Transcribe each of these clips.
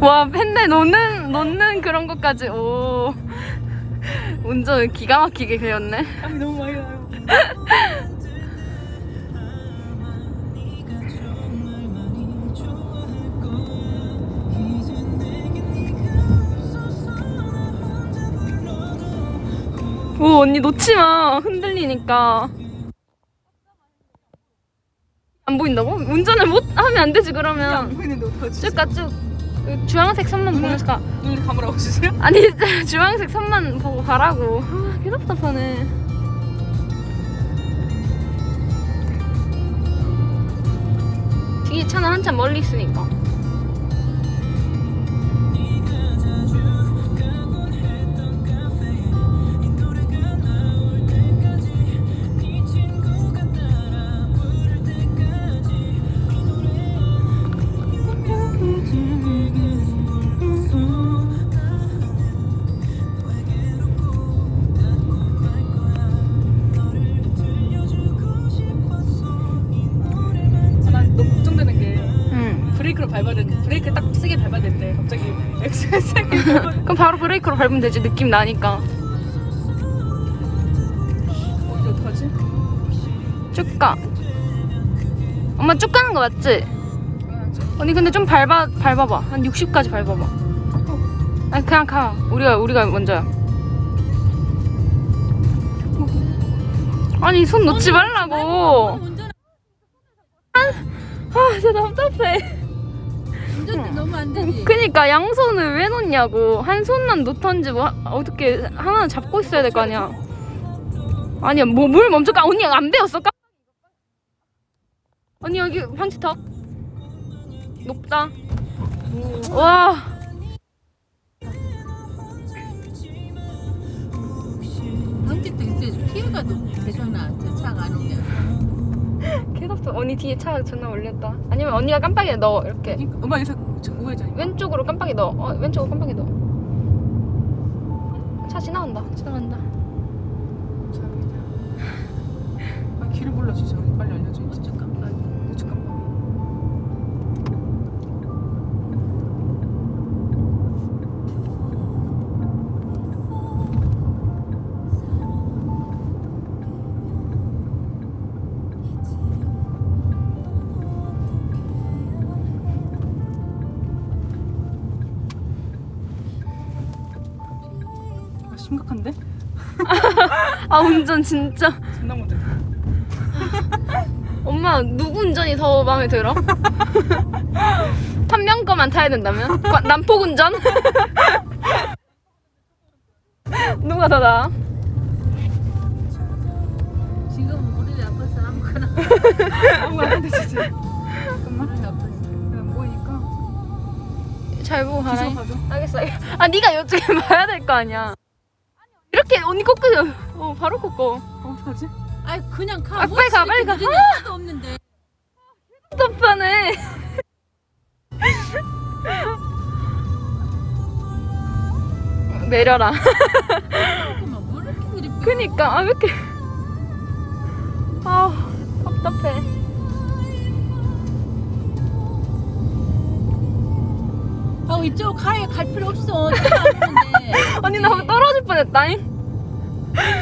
와 펜네 놓는 놓는 그런 것까지 오 운전 기가 막히게 배웠네. 땀이 너무 많이 나요. 오 언니 놓지 마 흔들리니까 안 보인다고? 운전을 못 하면 안 되지 안 그러면 보이는데 어떡하지? 쭉가 쭉. 그 주황색 선만 보면서 가. 눈 감으라고 주세요? 아니 주황색 선만 보고 가라고. 아, 개 답답하네. 뒤에 차는 한참 멀리 있으니까. 밟아야 되는데 갑자기 엑셀 세게 그럼 바로 브레이크로 밟으면 되지 느낌 나니까. 어 이제 어떡하지? 쭉 가. 엄마 쭉 가는 거 맞지? 언니 근데 좀 밟아 밟아봐. 한 60까지 밟아봐. 아니 그냥 가. 우리가 우리가 먼저야. 아니 손 놓지 말라고. 아 진짜 답답해. 운전도 너무 안 되지. 그니까 양손을 왜 놓냐고. 한 손만 놓던지 뭐 하- 어떻게 하나 잡고 있어야 될 거 아니야. 아니야 뭐 물 멈춰 가. 언니 안 배웠어? 까... 언니 여기 방지턱 높다. 와. 방지턱 있어야지 피해가도 되잖아. 저 차가 안 오면. 개답답. 언니 뒤에 차 전화 올렸다. 아니면 언니가 깜빡이에 넣어 이렇게 여기서 저 우회전 왼쪽으로 깜빡이 넣어. 어, 왼쪽으로 깜빡이 넣어. 차 지나간다. 지나간다. 심각한데? 아 운전 진짜. 존나 못해 엄마 누구 운전이 더 마음에 들어? 한 명 거만 타야 된다면? 과- 난폭 운전? 누가 더 나아? 지금 우리 아파서 아무거나. 아무거나 안 돼, 진짜 잠깐만 우리 아파서. 안 보이니까 잘 보고 가라. 가죠 알겠어. 알겠어. 아 네가 이쪽에 봐야 될 거 아니야. 이렇게 언니 꺾으려. 어 바로 꺾어. 어, 어떡하지? 아이 그냥 가. 아, 뭐 빨리 가, 빨리 가. 차도 없는데. 답답하네. 내려라. 잠깐만 이렇게? 그니까 아 왜 이렇게 아 답답해. 이쪽 가에 갈 필요 없어. 차가 안 오는데. 언니 나 떨어질 뻔했다잉.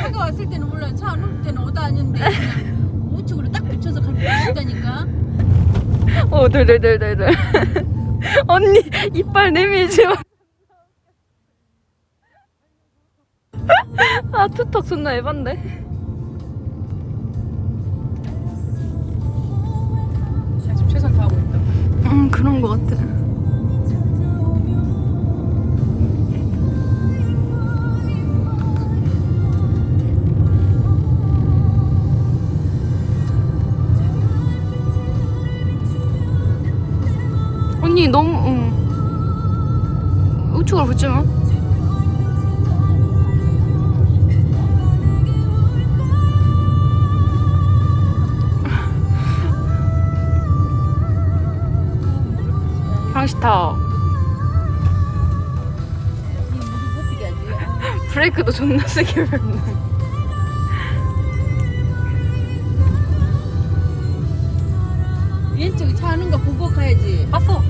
차가 왔을 때는 몰라. 차안 올 때는 오다 아닌데. 그냥 우측으로 딱 비춰서 갈 필요 없다니까. 어 들들들들들. 언니 이빨 내밀지 마. 아 투턱 존나 에반데. 지금 최선 다하고 있다 음 그런 거 같아. 언니 너무 응. 우측으로 붙지 마. 방시타. 브레이크도 존나 세게 밟네. 왼쪽에 차 하는 거 보고 가야지. 봤어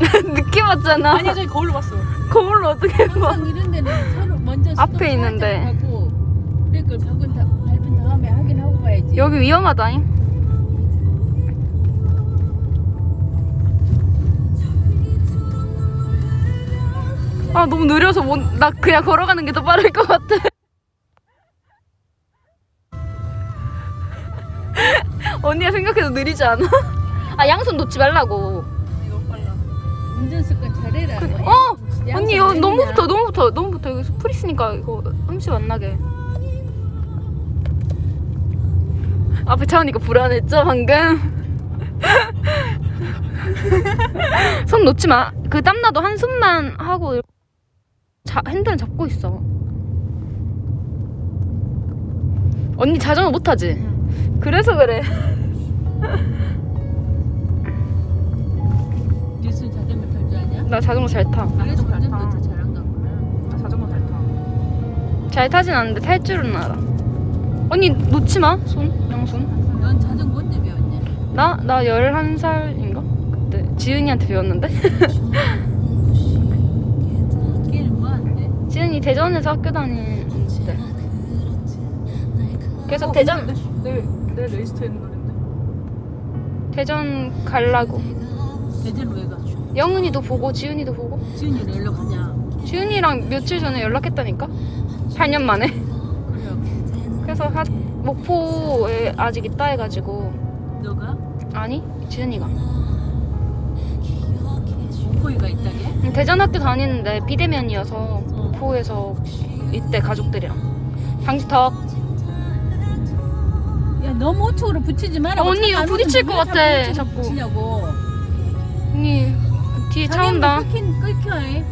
늦게 왔잖아. 아니 저기 거울로 봤어. 거울로 어떻게 봐? 항상 이런 데는 서로 먼저 앞에 있는데. 살짝 하고 브레이크를 밟은, 다, 밟은 다음에 확인하고 가야지. 여기 위험하다잉. 아 너무 느려서 못, 나 그냥 걸어가는 게 더 빠를 것 같아. 언니가 생각해도 느리지 않아? 아 양손 놓지 말라고. 이거. 운전 습관 잘해라. 어 양손 언니 내리냐? 너무 붙어 너무 붙어 너무 붙어 여기 풀 있으니까 이거 음식 안 나게. 앞에 차 오니까 불안했죠 방금? 손 놓지 마. 그 땀나도 한 손만 하고 자, 핸들은 잡고 있어. 언니 자전거 못 타지? 그래서 그래. 나 자전거 잘 타. 그래서 잘 운전도 타. 더 잘한 거구나. 나 자전거 잘 타. 잘 타진 않는데 탈 줄은 알아. 언니 놓지 마. 손, 양손. 넌 자전거 언제 배웠냐? 나, 나 11살인가? 그때 지은이한테 배웠는데? 걔는 뭐? 지은이 대전에서 학교 다니는데. 그래서 어, 대전, 근데 내, 내 레이스트에 있는 노래인데. 대전 갈라고. 대전 왜 가? 영은이도 보고, 지은이도 보고. 지은이를 연락하냐? 지은이랑 며칠 전에 연락했다니까? 8년 만에. 그래. 그래서 하, 목포에 아직 있다 해가지고. 너가? 아니, 지은이가. 목포이가 있다게? 응, 대전 학교 다니는데 비대면이어서 목포에서 이때 가족들이랑. 방지턱. 야 너무 우측으로 붙이지 마라. 어, 언니, 이거 부딪힐 것 같아, 자꾸. 붙이냐고. 언니, 뒤에 차 온다. 끊긴 끊겨. 해.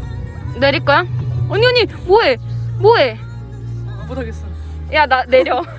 내릴 거야? 언니 언니 뭐해? 뭐해? 못하겠어. 야 나 내려.